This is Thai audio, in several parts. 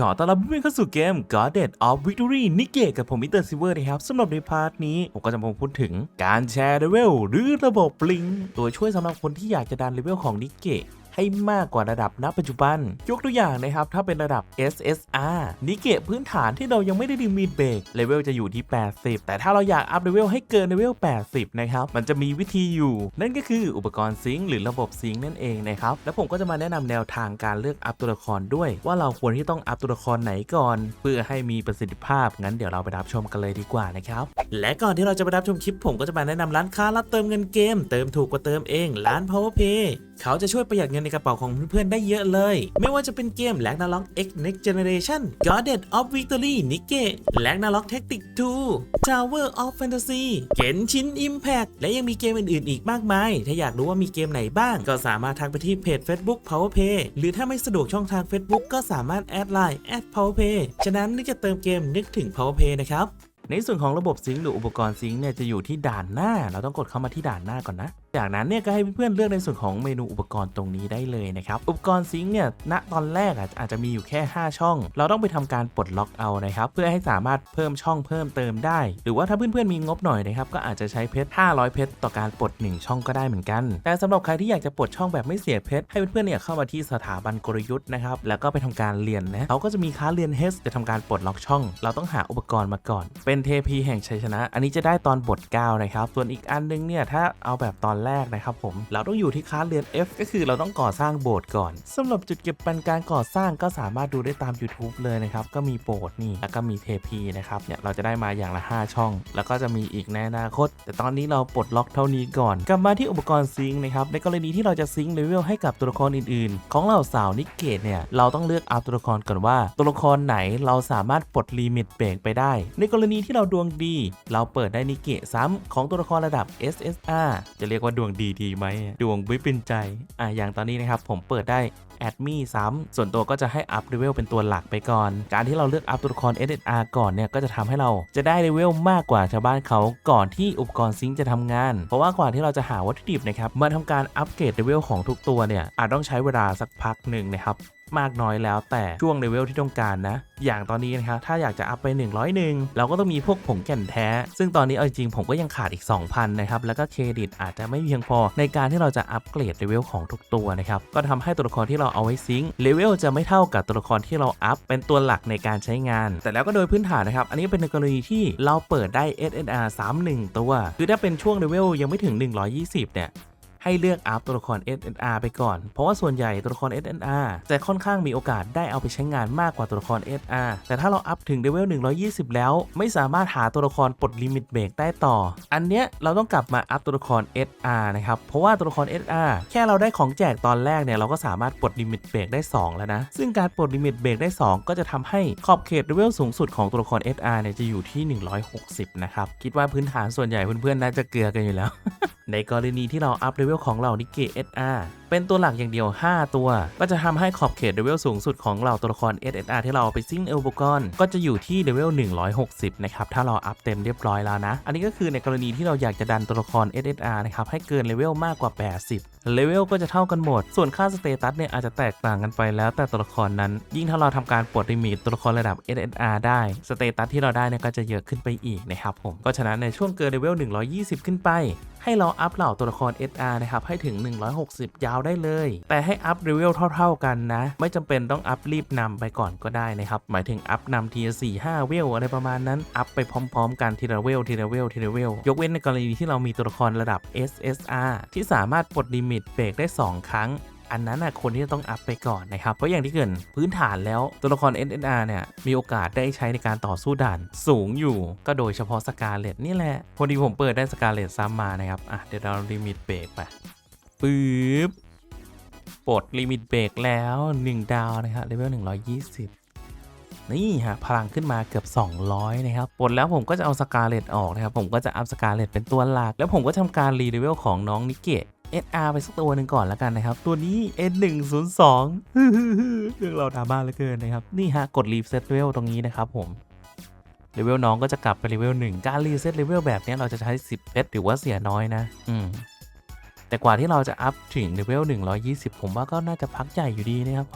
ขอต้อนรับเพื่อนเข้าสู่เกม Guardian of Victory นิเกะกับผมมิสเตอร์ซิเวอร์นะครับสำหรับในพาร์ทนี้ ผมก็จะมาพูดถึงการแชร์เลเวลหรือระบบลิงตัวช่วยสำหรับคนที่อยากจะดันเลเวลของนิเกะ ให้มากกว่าระดับณปัจจุบัน ยกตัวอย่างนะครับ ถ้าเป็นระดับ SSR นิเกะพื้นฐานที่เรายังไม่ได้ดึงมีดเบรกเลเวลจะอยู่ที่ 80 แต่ถ้าเราอยากอัพเลเวลให้เกินเลเวล 80 นะครับ มันจะมีวิธีอยู่ นั่นก็คืออุปกรณ์ซิงค์หรือระบบซิงค์นั่นเองนะครับ แล้วผมก็จะมาแนะนำแนวทางการเลือกอัพตัวละครด้วย ว่าเราควรที่ต้องอัพตัวละครไหนก่อน เพื่อให้มีประสิทธิภาพ งั้นเดี๋ยวเราไปรับชมกันเลยดีกว่านะครับ และก่อนที่เราจะไปรับชมคลิปผมก็จะมาแนะนำร้านค้ารับเติมเงินเกม เติมถูกกว่าเติมเอง ร้าน PowerPay เขาจะช่วยประหยัดเงินในกระเป๋าของเพื่อนๆได้เยอะเลย ไม่ว่าจะเป็นเกม l a g n a r o k X Next Generation Guardian of Victory n i k e l a g n a r o k Tactics 2 Tower of Fantasy Genshin Impact และยังมีเกมอื่นๆอีกมากมาย ถ้าอยากรู้ว่ามีเกมไหนบ้าง ก็สามารถทักไปที่เพจ Facebook PowerPay หรือถ้าไม่สะดวกช่องทาง Facebook ก็สามารถแอดไลน์แอด PowerPay ฉะนั้นนึกจะเติมเกมนึกถึง PowerPay นะครับในส่วนของระบบซิงค์หรืออุปกรณ์ซิงค์เนี่ยจะอยู่ที่ด่านหน้า เราต้องกดเข้ามาที่ด่านหน้าก่อนนะ จากนั้นเนี่ยก็ให้เพื่อนๆเลือกในส่วนของเมนูอุปกรณ์ตรงนี้ได้เลยนะครับ อุปกรณ์ซิงค์เนี่ยณตอนแรกอาจจะมีอยู่แค่ 5 ช่อง เราต้องไปทำการปลดล็อกเอานะครับ เพื่อให้สามารถเพิ่มช่องเพิ่มเติมได้ หรือว่าถ้าเพื่อนๆมีงบหน่อยนะครับก็อาจจะใช้เพชร 500 เพชรต่อการปลด 1 ช่องก็ได้เหมือนกัน แต่สำหรับใครที่อยากจะปลดช่องแบบไม่เสียเพชรให้เพื่อนๆเนี่ยเข้ามาที่สถาบันกลยุทธ์นะครับแล้วก็ไปทำการเรียนนะเขาก็จะมีค้าเรียนเฮสจะทำการปลดล็อกช่อง เราต้องหาอุปกรณ์มาก่อน เป็นเทพีแห่งชัยชนะ อันนี้จะได้ตอนบท9นะครับส่วนอีกอันนึงเนี่ยถ้าเอาแบบตอนแรกนะครับผม เราต้องอยู่ที่ค้าเรียน F ก็คือเราต้องก่อสร้างโบสถ์ก่อนสำหรับจุดเก็บปันการก่อสร้างก็สามารถดูได้ตาม YouTube เลยนะครับ ก็มีโบสถ์นี่ แล้วก็มีเทพีนะครับ เนี่ย เราจะได้มาอย่างละ 5 ช่อง แล้วก็จะมีอีกในอนาคต แต่ตอนนี้เราปลดล็อกเท่านี้ก่อน กลับมาที่อุปกรณ์ซิงค์นะครับ ในกรณีที่เราจะซิงค์เลเวลให้กับตัวละครอื่นๆ ของเราสาวนิเกตเนี่ย เราต้องเลือกเอาตัวละครก่อนว่า ตัวละครไหนเราสามารถปลดลิมิตเบรกไปได้ ในกรณีที่เราดวงดี เราเปิดได้นิเกะซ้ำของตัวละครระดับ SSR จะเรียกว่าดวงดีดีไหมดวงไม่เป็นใจอะอย่างตอนนี้นะครับผมเปิดได้แอดมี่ซ้ำส่วนตัวก็จะให้อัพเลเวลเป็นตัวหลักไปก่อน การที่เราเลือกอัพตัวละคร SSR ก่อนเนี่ยก็จะทำให้เราจะได้เลเวลมากกว่าชาวบ้านเขาก่อนที่อุปกรณ์ซิงค์จะทำงาน เพราะว่ากว่าที่เราจะหาวัตถุดิบนะครับมาทำการอัปเกรดเลเวลของทุกตัวเนี่ยอาจต้องใช้เวลาสักพักหนึ่งนะครับ มากน้อยแล้วแต่ช่วงเลเวลที่ต้องการนะ อย่างตอนนี้นะครับถ้าอยากจะอัพไป 101 เราก็ต้องมีพวกผงแก่นแท้ ซึ่งตอนนี้เอาจริงๆผมก็ยังขาดอีก 2,000 นะครับ แล้วก็เครดิตอาจจะไม่เพียงพอในการที่เราจะอัปเกรดเลเวลของทุกตัวนะครับ ก็ทำให้ตัวละครที่เราเอาไว้ซิงค์เลเวลจะไม่เท่ากับตัวละครที่เราอัพเป็นตัวหลักในการใช้งาน แต่แล้วก็โดยพื้นฐานนะครับ อันนี้เป็นในกรณีที่เราเปิดได้ SNR 31 ตัว คือถ้าเป็นช่วงเลเวลยังไม่ถึง 120 เนี่ย ให้เลือกอัพตัวละคร SNR ไปก่อน เพราะว่าส่วนใหญ่ตัวละคร SNR จะค่อนข้างมีโอกาสได้เอาไปใช้งานมากกว่าตัวละคร SR แต่ถ้าเราอัพถึงเลเวล120 แล้ว ไม่สามารถหาตัวละครปลดลิมิตเบรกได้ต่อ อันเนี้ยเราต้องกลับมาอัพตัวละคร SR นะครับ เพราะว่าตัวละคร SR แค่เราได้ของแจกตอนแรกเนี่ยเราก็สามารถปลดลิมิตเบรกได้ 2 แล้วนะ ซึ่งการปลดลิมิตเบรกได้ 2 ก็จะทำให้ขอบเขตเลเวลสูงสุดของตัวละคร SR เนี่ยจะอยู่ที่ 160 นะครับ คิดว่าพื้นฐานส่วนใหญ่เพื่อนๆน่าจะเกลือกันอยู่แล้ว ในกรณีที่เราอัพเลเวลของเหล่านิเกะ SR เป็นตัวหลักอย่างเดียว 5 ตัว ก็จะทำให้ขอบเขตเลเวลสูงสุดของเราตัวละคร SSR ที่เราไปซิ่งอุปกรณ์ก็จะอยู่ที่เลเวล160 นะครับ ถ้าเราอัพเต็มเรียบร้อยแล้วนะ อันนี้ก็คือในกรณีที่เราอยากจะดันตัวละคร SSR นะครับ ให้เกินเลเวลมากกว่า 80 เลเวลก็จะเท่ากันหมด ส่วนค่าสเตตัสเนี่ยอาจจะแตกต่างกันไปแล้วแต่ตัวละครนั้น ยิ่งถ้าเราทำการปลดลิมิตตัวละครระดับ SSR ได้สเตตัสที่เราได้เนี่ยก็จะเยอะขึ้นไปอีกนะครับผมก็ฉะนั้นในช่วงเกินเลเวล120 ขึ้นไป ให้เราอัพเหล่าตัวละคร SR นะครับให้ถึง 160 ยาวได้เลย แต่ให้อัพเลเวลเท่า ๆกันนะ ไม่จำเป็นต้องอัพรีบนำไปก่อนก็ได้นะครับ หมายถึงอัพนำทีละ4 5เวลอะไรประมาณนั้น อัพไปพร้อม ๆ กันทีละเวลทีละเวลทีละเวลยกเว้นในกรณีที่เรามีตัวละครระดับ SSR ที่สามารถปลดลิมิตเบรกได้ 2 ครั้งอันนั้นนะคนที่จะต้องอัพไปก่อนนะครับ เพราะอย่างที่เกินพื้นฐานแล้วตัวละคร SNR เนี่ย มีโอกาสได้ใช้ในการต่อสู้ด่าน สูงอยู่ ก็โดยเฉพาะสกาเลตนี่แหละ พอดีผมเปิดได้สกาเลตซ้ำมานะครับ อะ เดี๋ยวเราลิมิตเบรกไปปึ๊บ ปลดลิมิตเบรกแล้ว 1 ดาวนะครับเลเวล120นี่ฮะพลังขึ้นมาเกือบ 200 นะครับปลดแล้วผมก็จะเอาสกาเลตออกนะครับ ผมก็จะอัพสกาเลตเป็นตัวหลัก แล้วผมก็ทำการรีเลเวลของน้องนิเกะ SR ไปสักตัวหนึ่งก่อนแล้วกันนะครับ ตัวนี้ N102 เรื่องเราดราม่าเหลือเกินนะครับ นี่ฮะ กดรีเซ็ตเลเวลตรงนี้นะครับผมเลเวลน้องก็จะกลับไปเลเวลหนึ่งการรีเซ็ตเลเวลแบบนี้เราจะใช้ 10เพชรถือว่าเสียน้อยนะ อืม แต่กว่าที่เราจะอัพถึงเลเวล120 ผมว่าก็น่าจะพักใหญ่อยู่ดีนะครับ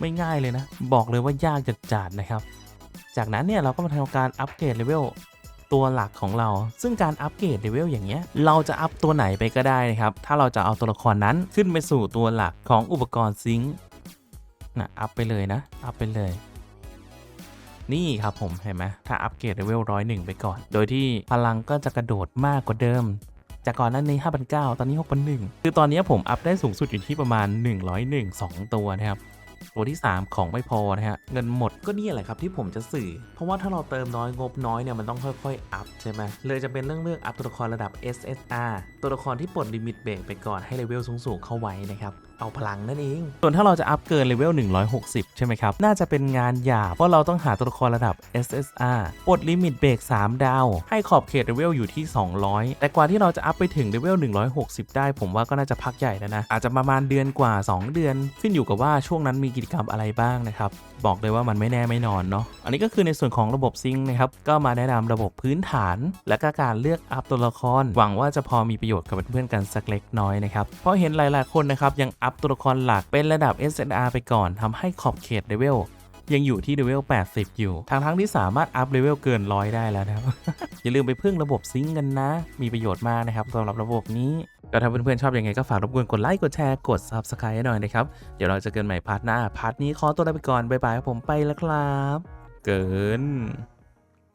ไม่ง่ายเลยนะ บอกเลยว่ายากจัดจาดนะครับ จากนั้นเนี่ยเราก็มาทำการอัปเกรดเลเวลตัวหลักของเรา ซึ่งการอัปเกรดเลเวลอย่างเงี้ย เราจะอัพตัวไหนไปก็ได้นะครับ ถ้าเราจะเอาตัวละครนั้นขึ้นไปสู่ตัวหลักของอุปกรณ์ซิงค์นะอัพไปเลยนะ อัพไปเลย นี่ครับผมเห็นไหมถ้าอัปเกรดเลเวลร้อยหนึ่งไปก่อน โดยที่พลังก็จะกระโดดมากกว่าเดิม จากก่อนหนั้นใน5,900ตอนนี้6,100คือตอนนี้ผมอัพได้สูงสุดอยู่ที่ประมาณ 101 2 ตัวนะครับ ตัวที่ 3 ของไม่พอนะฮะ เงินหมดก็นี่แหละครับที่ผมจะสื่อ เพราะว่าถ้าเราเติมน้อยงบน้อยเนี่ยมันต้องค่อยๆ อัพใช่ไหมเลยจะเป็นเรื่องเลือกอัพตัวละครระดับ SSR ตัวละครที่ปลดลิมิตเบรกไปก่อนให้เลเวลสูงๆเข้าไว้นะครับ เอาพลังนั่นเอง ส่วนถ้าเราจะอัพเกินเลเวล 160 ใช่ไหมครับ น่าจะเป็นงานหยาบ เพราะเราต้องหาตัวละครระดับ SSR ปลดลิมิตเบรก3 ดาว ให้ขอบเขตเลเวลอยู่ที่ 200 แต่กว่าที่เราจะอัพไปถึงเลเวล 160 ได้ ผมว่าก็น่าจะพักใหญ่แล้วนะ อาจจะประมาณเดือนกว่า 2 เดือน ขึ้นอยู่กับว่าช่วงนั้นมีกิจกรรมอะไรบ้างนะครับ บอกเลยว่ามันไม่แน่ไม่นอนเนาะ อันนี้ก็คือในส่วนของระบบซิงค์นะครับ ก็มาแนะนำระบบพื้นฐาน และก็การเลือกอัพตัวละคร หวังว่าจะพอมีประโยชน์กับเพื่อนๆกันสักเล็กน้อยนะครับ เพราะเห็นหลายๆคนนะครับยังอัพตัวละครหลักเป็นระดับ SNR ไปก่อนทำให้ขอบเขตเลเวลยังอยู่ที่เลเวล 80 อยู่ ทางทั้งที่สามารถอัพเลเวลเกินร้อยได้แล้วนะครับ อย่าลืมไปพึ่งระบบซิงกันนะ มีประโยชน์มากนะครับสำหรับระบบนี้ ก็ถ้าเพื่อนๆชอบยังไงก็ฝากรบกวนกดไลค์ กดแชร์ กด Subscribe ให้หน่อยนะครับ เดี๋ยวเราจะเกันใหม่พาร์ทหน้า พาร์ทนี้ขอตัวลาไปก่อน บ๊ายบายผมไปแล้วครับ เกิน